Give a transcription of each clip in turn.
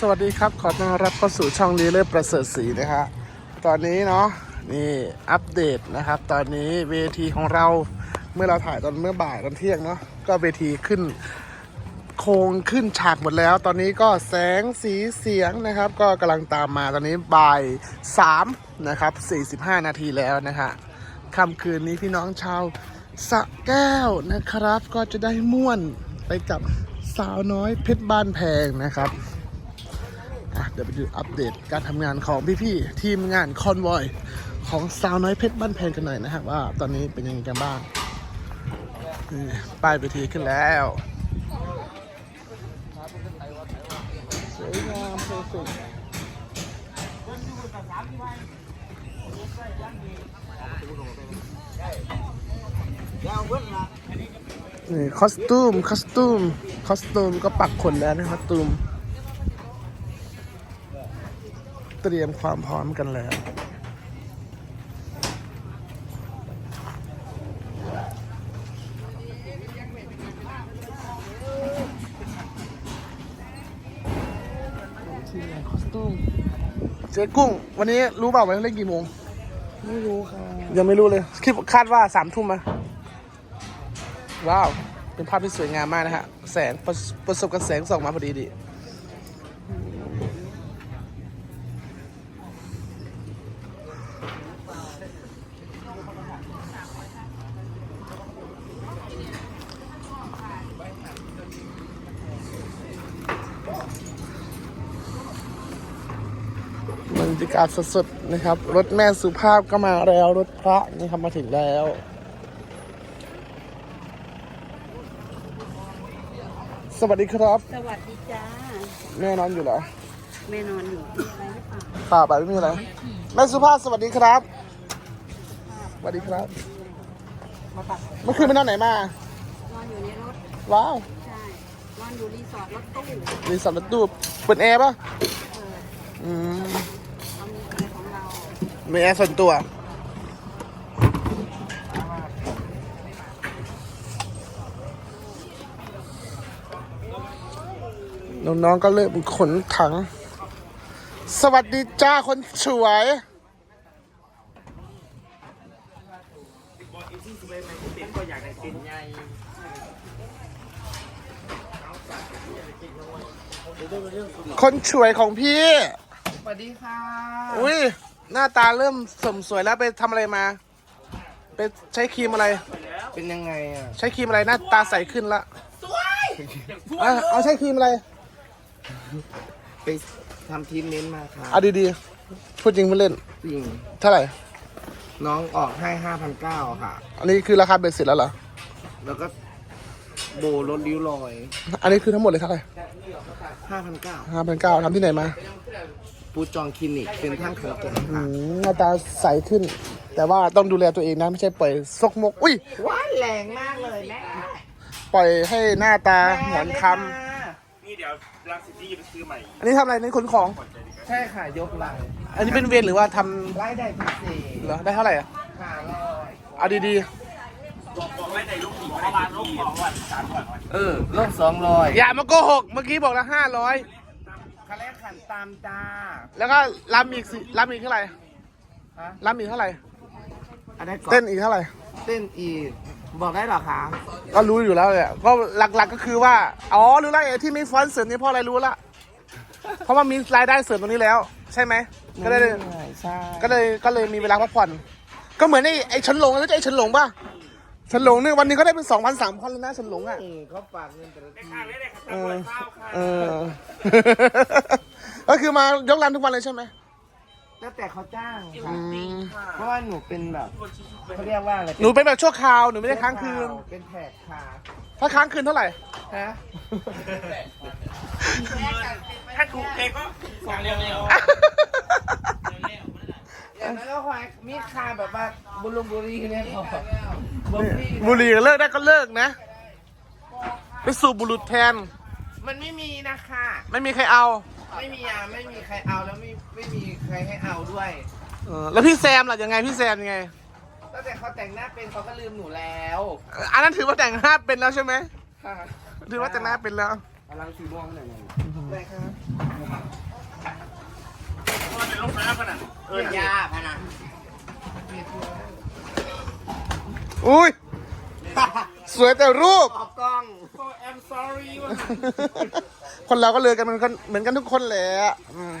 สวัสดีครับ ขอต้อนรับเข้าสู่ช่องลีเลอร์ประเสริฐศรีนะฮะตอนนี้เนาะนี่อัปเดตนะครับ ตอนนี้เวทีของเราเมื่อเราถ่ายตอนเมื่อบ่ายตอนเที่ยงเนาะก็เวทีขึ้นโครงขึ้นฉากหมดแล้ว ตอนนี้ก็แสงสีเสียงนะครับ ก็กำลังตามมาตอนนี้บ่าย3นะครับ 45 นาทีแล้วนะฮะค่ำคืนนี้พี่น้องชาวสะแก้วนะครับ ก็จะได้ม่วนไปกับสาวน้อยเพชรบ้านแพงนะครับ เดี๋ยวไปดูอัปเดตการทำงานของพี่ๆทีมงานคอนวอยของสาวน้อยเพชรบ้านแพงกันหน่อยนะฮะว่าตอนนี้เป็นยังไงกันบ้างป้ายเวทีขึ้นแล้วสวยงามเพอร์เฟกนี่คอสตูมคอสตูมคอสตูมก็ปักขนแล้วนะคอสตูม เตรียมความพร้อมกันแล้วทีมงานคอสตูมเจ๊กุ้ง วันนี้รู้เปล่าวันนี้เล่นกี่โมง ไม่รู้ค่ะยังไม่รู้เลย คิดคาดว่าสามทุ่มมาว้าว เป็นภาพที่สวยงามมากนะฮะ แสงประประสบกับแสงส่องมาพอดีดี รรยากาศสดๆนะครับ รถแม่สุภาพก็มาแล้ว รถพระนี่ครับมาถึงแล้วสวัสดีครับ สวัสดีจ้า แม่นอนอยู่เหรอ แม่นอนอยู่มีอะไรหรือเปล่าป่าไปไม่มีอะไร แม่สุภาพสวัสดีครับ สวัสดีครับ มาตักเมื่อคืนไปนอนไหนมา นอนอยู่ในรถ ว้าว ใช่ นอนอยู่รีสอร์ทรถตู้รีสอร์ทรถตู้เปิดแอร์ป่ะเอออืม เรามีอะไรของเรา มีแอร์ส่วนตัว น้องๆก็เริ่มขนถัง สวัสดีจ้าคนสวยคนสวยของพี่ สวัสดีค่ะ อุ้ย หน้าตาเริ่มสมสวยแล้วไปทำอะไรมา ไปใช้ครีมอะไร เป็นยังไงอะใช้ครีมอะไรหน้าตาใสขึ้นละเอาเอาใช้ครีมอะไรไปทำทีมเน้นมาค่ะเอาดีๆพูดจริงไม่เล่น จริง เท่าไหร่ น้องออกให้ห้าพันเก้าค่ะ อันนี้คือราคาเบ็ดเสร็จแล้วเหรอ แล้วก็โบรถริ้วรอยอันนี้คือทั้งหมดเลยเท่าไหร่ห้าพันเก้าห้าพันเก้าทำที่ไหนมา ปูจองคลินิกเป็นท่านขันแก่นอืค่ะมหน้าตาใสขึ้น แต่ว่าต้องดูแลตัวเองนะ ไม่ใช่ปล่อยซกมก อุ้ย ว้ายแรงมากเลยแม่ปล่อยให้หน้าตาหมอนคนี่เดี๋ยวรังสิตที่จะไปซื้อใหม่ำอันนี้ทำอะไรนี่ขนของ ใช่ค่ะ ยกไหล่อันนี้เป็นเวรหรือว่าทำไล่ได้พิเศษเหรอได้เท่าไหร่อะห้าร้อยเอาดีบอกบอกไม่ได้ลูกผีเพราะว่าลูกของวันสามวัน เออลบสองร้อยๆ อย่ามาโกหก เมื่อกี้บอกละห้าร้อย คันแรกขันตามจ้าแล้วก็รำอีกสิรำอีกเท่าไหร่ฮะรำอีกเท่าไหร่ อันนี้ก่อนเต้นอีกเท่าไหร่ เต้นอีก บอกได้เหรอคะก็รู้อยู่แล้วเนี่ยก็หลักๆก็คือว่า อ๋อรู้แล้วไอ้ที่มีฟอนต์เสริมนี่เพราะอะไรรู้ละ เพราะว่ามีรายได้เสริมตรงนี้แล้ว ใช่ไหม ก็เลยใช่ ก็เลยก็เลยมีเวลาพักผ่อน ก็เหมือนไอ้ไอ้เฉันหลงรู้จักไอ้เฉันหลงป่ะเฉันหลงเนี่ยวันหนึงก็ได้เป็นสองพันสามพันเลยนะเฉันหลงอะเออเขาฝากเงินแต่ละทีข้างนี้เลยครับเอตำรวอจข้าวค่ะเออ ก็คือมายกรำทุกวันเลยใช่ไหมแล้วแต่เขาจ้างอืค่ะมเพราะว่าหนูเป็นแบบเขาเรียกว่าอะไรหนูเป็นแบบชั่วคราว หนูไม่ได้ค้างคืน เป็นแขกค่ะถ้าค้างคืนเท่าไหร่ ฮะ ถ้าถูกเพลงก็สองเร็ว อย่างนั้นก็คอยมีคาแบบว่าบุรุษบุรีเนี่ยพอบุรีบุหรี่เลิกได้ก็เลิกนะ ไปสูบบุหรุษแทน มันไม่มีนะคะไม่มีใครเอา ไม่มีอะไม่มีใครเอาแล้วไม่ไม่มีใครให้เอาด้วย เออแล้วพี่แซมล่ะยังไงพี่แซมยังไง ตั้งแต่เขาแต่งหน้าเป็นเขาก็ลืมหนูแล้วเอ่ออันนั้นถือว่าแต่งหน้าเป็นแล้วใช่ไหมค่ะถือว่าแต่งหน้าเป็นแล้ว กำลังสีม่วงหน่อยๆได้ครับลูกน้ำขนาด เออยาพนันอุ้ย สวยแต่รูป ออกกล้อง I'm sorry คนเราก็เลยกันเหมือนกันเหมือนกันทุกคนแหละอืม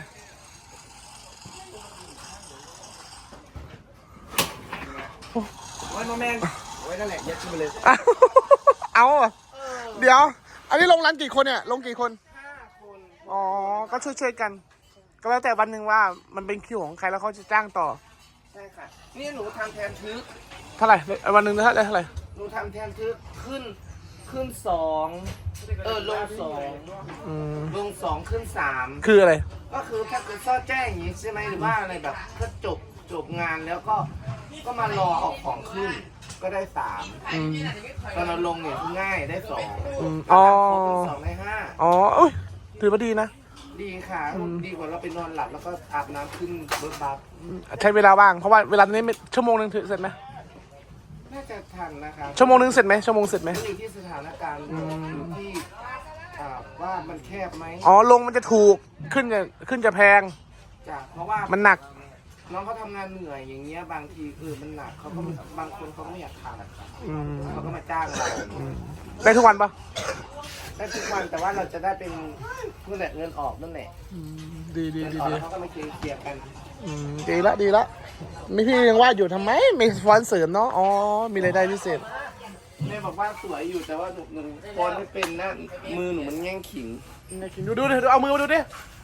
ไว้โนแมนไว้ยนั่นแหละยัดขึ้นไปเลยเอาเอาอะเดี๋ยว อันนี้ลงร้านกี่คนเนี่ย ลงกี่คน ห้าคน อ๋อ ก็ช่วยๆกัน ก็แล้วแต่วันหนึ่งว่ามันเป็นคิวของใครแล้วเขาจะจ้างต่อ ใช่ค่ะ นี่หนูทำแทนทึก เท่าไหร่วันหนึ่งเท่าไหร่เท่าไหร่ หนูทำแทนทึกขึ้นขึ้นสองเออลงสองอืม ลงสองขึ้นสามคืออะไร ก็คือถ้าเกิดซ่อแจ้งอย่างนี้ใช่ไหมหรือว่าอะไรแบบถ้าจบจบงานแล้วก็ก็มารอเอาของขึ้น ก็ได้สามอืม ตอนเราลงเนี่ยคือง่ายได้สองอืมอ๋อสองในห้าอ๋ออุ้ยถือว่าดีนะ ดีค่ะดีกว่าเราไปนอนหลับแล้วก็อาบน้ำขึ้นเบิร์บับใช้เวลาว่างเพราะว่าเวลานี้ไม่ชั่วโมงหนึ่งถึงเสร็จไหมน่าจะทันนะครับชั่วโมงหนึ่งเสร็จไหมชั่วโมงเสร็จไหมอยู่ที่สถานการณ์อยู่ที่อ่าว่ามันแคบไหมอ๋อลงมันจะถูกขึ้นจะขึ้นจะแพง จ้ะเพราะว่ามันหนัก น้องเขาทำงานเหนื่อยอย่างเงี้ยบางทีคือมันหนักเขาก็ไม่บางคนเขาไม่อยากทำอืมเขาก็มาจ้างเราได้ทุกวันปะ ได้ทุกวันแต่ว่าเราจะได้เป็นนั่นแหละเงินออกนั่นแหละอืมดีดีเงินดีออกดีแล้วเขาก็มาเคลียร์กันอืมดีละดีละมีพี่ยังว่าอยู่ทำไมมีฟอนเสริมเนาะอ๋อมีรายได้พิเศษแม่บอกว่าสวยอยู่แต่ว่าหนูหนูโอนไม่เป็นนะมือหนูมันแง่งขิงดูดูดิดูเอามือมาดูดิ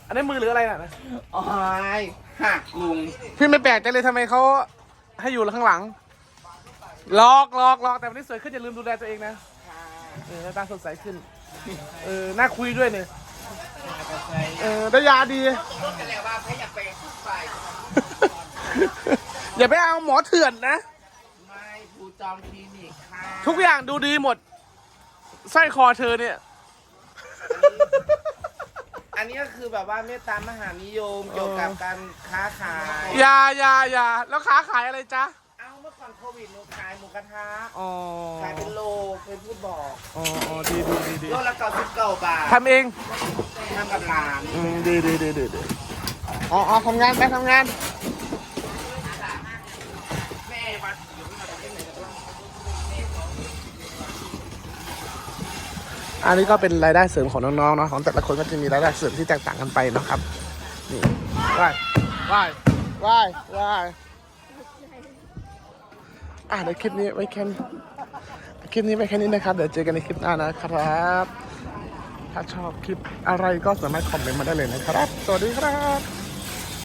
อันนี้มือหรืออะไรน่ะโอ้ยหักลุงพี่ไม่แปลกใจเลยทำไมเขาให้อยู่ข้างหลังลอกลอกลอกแต่วันนี้สวยขึ้นอย่าลืมดูแลตัวเองนะเออหน้าตาสดใสขึ้น เออน่าคุยด้วยเนี่ยเออได้ยาดีก็แล้วว่าถ้าอยากไปไปอย่าไปเอาหมอเถื่อนนะ ไม่ภูจอมคลินิกค่ะทุกอย่างดูดีหมดสร้อยคอเธอเนี่ย อันนี้ก็คือแบบว่าเมตตามหานิยมเกี่ยวกับการค้าขายอย่าอย่าอย่าแล้วค้าขายอะไรจ๊ะเอ้าเมื่อ ก่อนโควิดหนูขายหมูกระทะอ๋อขายเป็นโลเคยพูดบอกอ๋ออ๋อดีดีดีดีโลละเก้าสิบเก้าบาททำเองทำกับหลานอืมดีดีดีดีดีอ๋ออ๋อทำงานไปทำงานแม่วัดอยู่ที่ไหนกันบ้างอันนี้ก็เป็นรายได้เสริมของน้องๆเนาะของแต่ละคนก็จะมีรายได้เสริมที่แตกต่างกันไปเนาะครับนี่ว่ายว่ายว่ายว่าย อะเดี๋ยวคลิปนี้ไว้แค่นี้คลิปนี้ไว้แค่นี้นะครับ เดี๋ยวเจอกันในคลิปหน้านะครับ ถ้าชอบคลิปอะไรก็สามารถคอมเมนต์มาได้เลยนะครับ สวัสดีครับ